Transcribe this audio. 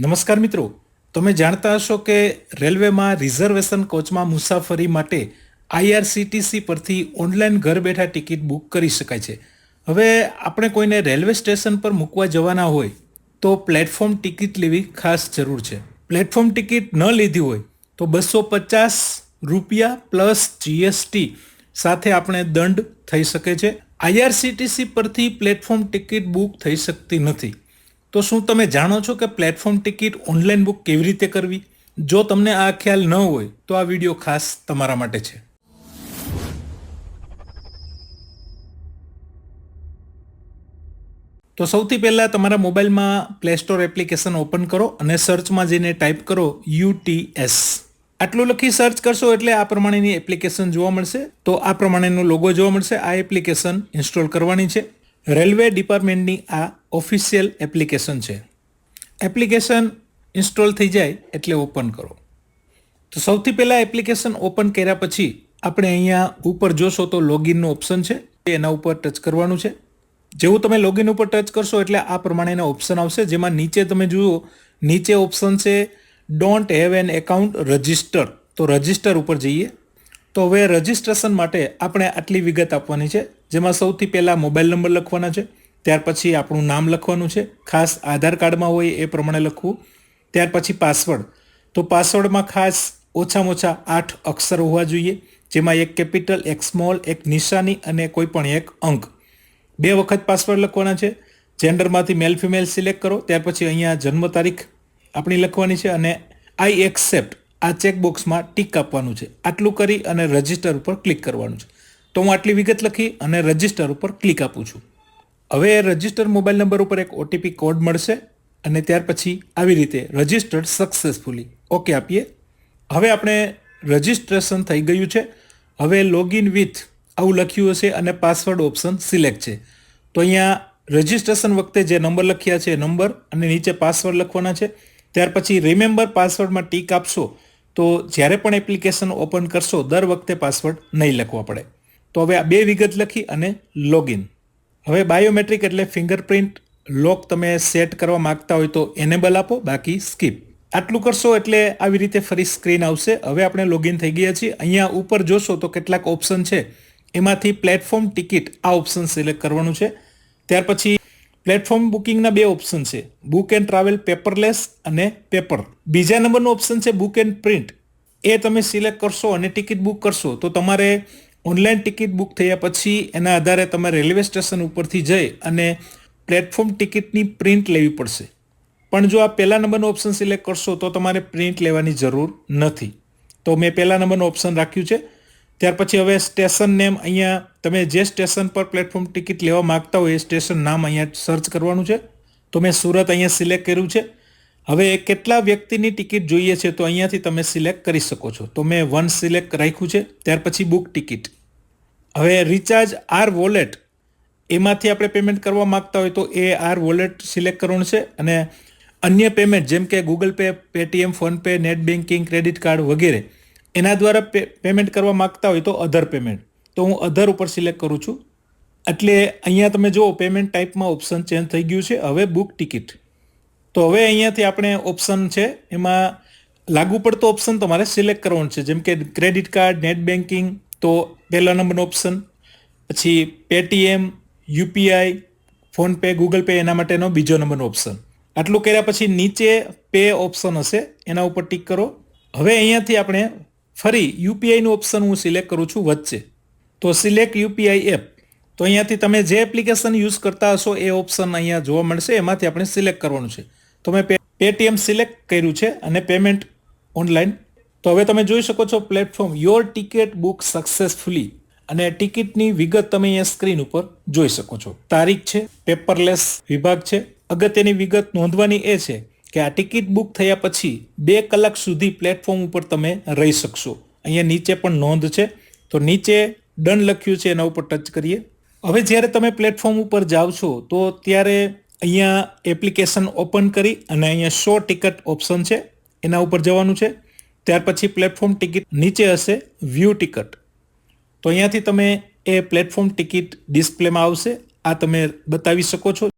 નમસ્કાર મિત્રો. તમે જાણતા હશો કે રેલવેમાં રિઝર્વેશન કોચમાં મુસાફરી માટે આઈઆરસીટીસી પરથી ઓનલાઈન ઘર બેઠા ટિકિટ બુક કરી શકાય છે. હવે આપણે કોઈને રેલવે સ્ટેશન પર મૂકવા જવાના હોય તો પ્લેટફોર્મ ટિકિટ લેવી ખાસ જરૂર છે. પ્લેટફોર્મ ટિકિટ ન લીધી હોય તો બસો પચાસ રૂપિયા પ્લસ જીએસટી સાથે આપણે દંડ થઈ શકે છે. આઈઆરસીટીસી પરથી પ્લેટફોર્મ ટિકિટ બુક થઈ શકતી નથી. તો શું તમે જાણો છો કે પ્લેટફોર્મ ટિકિટ ઓનલાઈન બુક કેવી રીતે કરવી? જો તમને આ ખ્યાલ ન હોય, તો આ વીડિયો ખાસ તમારા માટે છે. તો સૌથી પહેલાં તમારા મોબાઈલમાં પ્લે સ્ટોર એપ્લિકેશન ઓપન કરો અને સર્ચમાં જઈને ટાઈપ કરો યુટીએસ આટલું લખી સર્ચ કરશો એટલે આ પ્રમાણેની એપ્લિકેશન જોવા મળશે. તો આ પ્રમાણેનો લોગો જોવા મળશે. આ એપ્લિકેશન ઇન્સ્ટોલ કરવાની છે. રેલવે ડિપાર્ટમેન્ટની આ ઓફિશિયલ એપ્લિકેશન છે. એપ્લિકેશન ઇન્સ્ટોલ થઈ જાય એટલે ઓપન કરો. તો સૌથી પહેલાં એપ્લિકેશન ઓપન કર્યા પછી આપણે અહીંયા ઉપર જોશો તો લોગિનનું ઓપ્શન છે. એના ઉપર ટચ કરવાનું છે. જેવું તમે લોગિન ઉપર ટચ કરશો એટલે આ પ્રમાણેના ઓપ્શન આવશે. જેમાં નીચે તમે જુઓ, નીચે ઓપ્શન છે don't have an account register તો રજિસ્ટર ઉપર જઈએ. તો હવે રજિસ્ટ્રેશન માટે આપણે આટલી વિગત આપવાની છે. જેમાં સૌથી પહેલાં મોબાઈલ નંબર લખવાના છે, ત્યાર પછી આપણું નામ લખવાનું છે, ખાસ આધાર કાર્ડમાં હોય એ પ્રમાણે લખવું, ત્યાર પછી પાસવર્ડ. તો પાસવર્ડમાં ખાસ ઓછામાં ઓછા આઠ અક્ષર હોવા જોઈએ, જેમાં એક કેપિટલ, એક સ્મોલ, એક નિશાની અને કોઈ પણ એક અંક. બે વખત પાસવર્ડ લખવાના છે, જેન્ડરમાંથી મેલ ફિમેલ સિલેક્ટ કરો, ત્યાર પછી અહીંયા જન્મ તારીખ આપણી લખવાની છે અને આઈ એક્સેપ્ટ આ ચેકબોક્સમાં ટીક આપવાનું છે. આટલું કરી અને રજિસ્ટર ઉપર ક્લિક કરવાનું છે. તો હું આટલી વિગત લખી અને રજિસ્ટર ઉપર ક્લિક આપું છું. હવે રજિસ્ટર મોબાઈલ નંબર ઉપર એક ઓટીપી કોડ મળશે અને ત્યાર પછી આવી રીતે રજિસ્ટર્ડ સક્સેસફુલી ઓકે, આપીએ. હવે આપણે રજિસ્ટ્રેશન થઈ ગયું છે. હવે લોગિન વિથ આવું લખ્યું હશે અને પાસવર્ડ ઓપ્શન સિલેક્ટ છે. તો અહીંયા રજિસ્ટ્રેશન વખતે જે નંબર લખ્યા છે નંબર અને નીચે પાસવર્ડ લખવાના છે. ત્યાર પછી રિમેમ્બર પાસવર્ડમાં ટીક આપશો તો જ્યારે પણ એપ્લિકેશન ઓપન કરશો, દર વખતે પાસવર્ડ નહીં લખવા પડે. તો હવે આ બે વિગત લખી અને લોગિન હવે બાયોમેટ્રિક એટલે ફિંગરપ્રિન્ટ લોક તમે સેટ કરવા માંગતા હોય તો એનેબલ આપો, બાકી સ્કીપ આટલું કરશો એટલે આવી રીતે ફરી સ્ક્રીન આવશે. હવે આપણે લોગિન થઈ ગયા છીએ. અહીંયા ઉપર જોશો તો કેટલાક ઓપ્શન છે. એમાંથી પ્લેટફોર્મ ટિકિટ આ ઓપ્શન સિલેક્ટ કરવાનું છે. ત્યાર પછી પ્લેટફોર્મ બુકિંગના બે ઓપ્શન છે. બુક એન્ડ ટ્રાવેલ પેપરલેસ અને પેપર બીજા નંબરનો ઓપ્શન છે બુક એન્ડ પ્રિન્ટ એ તમે સિલેક્ટ કરશો અને ટિકિટ બુક કરશો તો તમારે ઓનલાઈન ટિકિટ બુક થયા પછી એના આધારે તમે રેલવે સ્ટેશન ઉપરથી જઈ અને પ્લેટફોર્મ ટિકિટની પ્રિન્ટ લેવી પડશે. પણ જો આ પહેલા નંબરનો ઓપ્શન સિલેક્ટ કરશો તો તમારે પ્રિન્ટ લેવાની જરૂર નથી. તો મેં પહેલા નંબરનો ઓપ્શન રાખ્યું છે. ત્યાર પછી હવે સ્ટેશન નેમ અહીંયા તમે જે સ્ટેશન પર પ્લેટફોર્મ ટિકિટ લેવા માંગતા હોય એ સ્ટેશન નામ અહીંયા સર્ચ કરવાનું છે. તો મેં સુરત અહીંયા સિલેક્ટ કર્યું છે. હવે કેટલા વ્યક્તિની ટિકિટ જોઈએ છે તો અહીંયાથી તમે સિલેક્ટ કરી શકો છો. તો મેં વન સિલેક્ટ રાખ્યું છે, ત્યાર પછી બુક ટિકિટ. હવે રિચાર્જ આર વોલેટ, એમાંથી આપણે પેમેન્ટ કરવા માંગતા હોય તો એ આર વોલેટ સિલેક્ટ કરવાનું છે અને અન્ય પેમેન્ટ જેમ કે Google Pay, Paytm, PhonePe, net banking credit card વગેરે, એના દ્વારા પેમેન્ટ કરવા માંગતા હોય તો અધર પેમેન્ટ. તો હું અધર ઉપર સિલેક્ટ કરું છું. એટલે અહીંયા તમે જુઓ, પેમેન્ટ ટાઈપમાં ઓપ્શન ચેન્જ થઈ ગયું છે. હવે બુક ટિકિટ. તો હવે અહીંયાથી આપણે ઓપ્શન છે, એમાં લાગુ પડતો ઓપ્શન તમારે સિલેક્ટ કરવાનો છે. જેમ કે ક્રેડિટ કાર્ડ નેટ બેન્કિંગ તો પહેલા નંબરનો ઓપ્શન પછી Paytm UPI PhonePe, Google Pay, એના માટેનો બીજો નંબરનો ઓપ્શન આટલું કર્યા પછી નીચે પે ઓપ્શન હશે, એના ઉપર ટિક કરો. હવે અહીંયાથી આપણે ફરી યુપીઆઈનું ઓપ્શન હું સિલેક્ટ કરું છું વચ્ચે. તો સિલેક્ટ યુપીઆઈ એપ તો અહીંયાથી તમે જે એપ્લિકેશન યુઝ કરતા હશો એ ઓપ્શન અહીંયા જોવા મળશે, એમાંથી આપણે સિલેક્ટ કરવાનું છે. તો મેં પેટીએમ સિલેક્ટ કર્યું છે અને પેમેન્ટ ઓનલાઈન તો હવે તમે જોઈ શકો છો platform your ticket book successfully અને ટિકિટની વિગત તમે અહીંયા સ્ક્રીન ઉપર જોઈ શકો છો. તારીખ છે પેપરલેસ વિભાગ છે. અગત્યની વિગત નોંધવાની એ છે કે આ ટિકિટ બુક થયા પછી બે કલાક સુધી પ્લેટફોર્મ ઉપર તમે રહી શકશો. અહીંયા નીચે પણ નોંધ છે. તો નીચે ડન લખ્યું છે, એના ઉપર ટચ કરીએ. હવે જ્યારે તમે પ્લેટફોર્મ ઉપર જાઓ છો, તો ત્યારે અહીંયા એપ્લિકેશન ઓપન કરી અને અહીંયા શો ટિકિટ ઓપ્શન છે, એના ઉપર જવાનું છે. ત્યાર પછી પ્લેટફોર્મ ટિકિટ નીચે હશે વ્યૂ ટિકિટ તો અહીંયાથી તમે એ પ્લેટફોર્મ ટિકિટ ડિસ્પ્લેમાં આવશે. આ તમે બતાવી શકો છો.